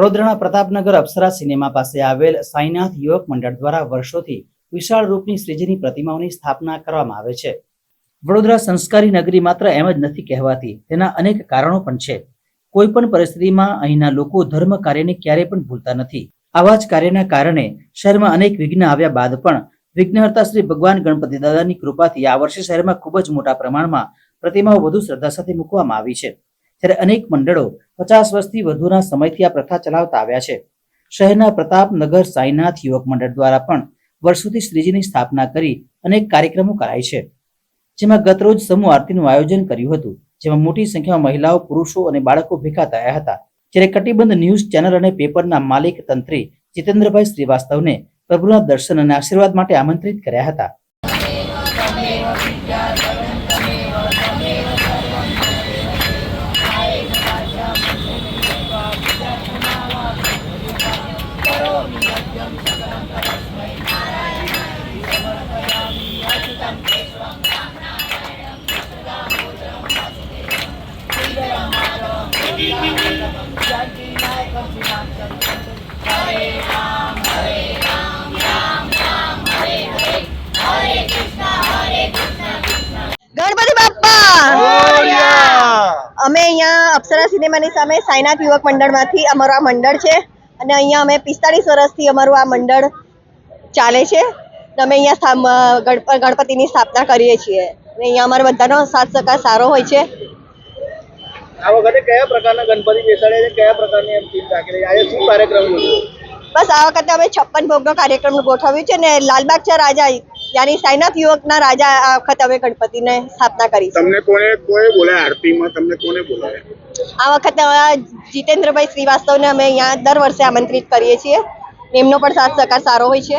વડોદરાના પ્રતાપનગર અપ્સરા સિનેમા પાસે આવેલ સાંઈનાથ યુવક મંડળ દ્વારા વર્ષોથી વિશાળ રૂપની શ્રીજીની પ્રતિમાઓની સ્થાપના કરવામાં આવે છે. વડોદરા સંસ્કારી નગરી માત્ર એમ જ નથી કહેવાતી, તેના અનેક કારણો પણ છે. કોઈ પણ પરિસ્થિતિમાં અહીંના લોકો ધર્મ કાર્યને ક્યારેય પણ ભૂલતા નથી. આવા જ કાર્યના કારણે શહેરમાં અનેક વિઘ્ન આવ્યા બાદ પણ વિઘ્નહર્તા શ્રી ભગવાન ગણપતિ દાદાની કૃપાથી આ વર્ષે શહેરમાં ખૂબ જ મોટા પ્રમાણમાં પ્રતિમાઓ વધુ શ્રદ્ધા સાથે મૂકવામાં આવી છે. ત્યારે અનેક મંડળો પચાસ વર્ષથી વધુના સમયથી આ પ્રથા ચલાવતા આવ્યા છે. શહેરના પ્રતાપનગર સાઈનાથ યુવક મંડળ દ્વારા પણ વર્ષોથી શ્રીજીની સ્થાપના કરી અનેક કાર્યક્રમો કરાય છે. જેમાં ગતરોજ સમૂહ આરતીનું આયોજન કર્યું હતું, જેમાં મોટી સંખ્યામાં મહિલાઓ, પુરુષો અને બાળકો ભેગા થયા હતા. જ્યારે કટિબંધ ન્યૂઝ ચેનલ અને પેપરના માલિક તંત્રી જીતેન્દ્રભાઈ શ્રીવાસ્તવને પ્રભુના દર્શન અને આશીર્વાદ માટે આમંત્રિત કર્યા હતા. અમે અહીંયા અપ્સરા સિનેમાની સામે સાયનાથ યુવક મંડળમાંથી અમારું આ મંડળ છે. અને અહીંયા અમે પિસ્તાળીસ વર્ષથી અમારું આ મંડળ ચાલે છે. અમે અહીંયા ગણપતિની સ્થાપના કરીએ છીએ. અને અહીંયા અમારો બધાનો સાથ સહકાર સારો હોય છે. આ વખતે કયા પ્રકારના ગણપતિ છે? કયા પ્રકારની એમ થીમ રાખેલી આજે શું કાર્યક્રમ બસ આ વખતે અમે છપ્પન ભોગનો કાર્યક્રમ ગોઠવ્યું છે અને લાલબાગ ચા રાજા યાની સાઈનાથ યુવકના રાજા આ વખતે અમે ગણપતિને સ્થાપના કરી તમને કોને કોઈ બોલાય આરતીમાં? તમને કોને બોલાય? આ વખતે જીતેન્દ્રભાઈ શ્રીવાસ્તવને અમે અહીંયા દર વર્ષે આમંત્રિત કરીએ છીએ. એમનો પણ સાથ સહકાર સારો હોય છે.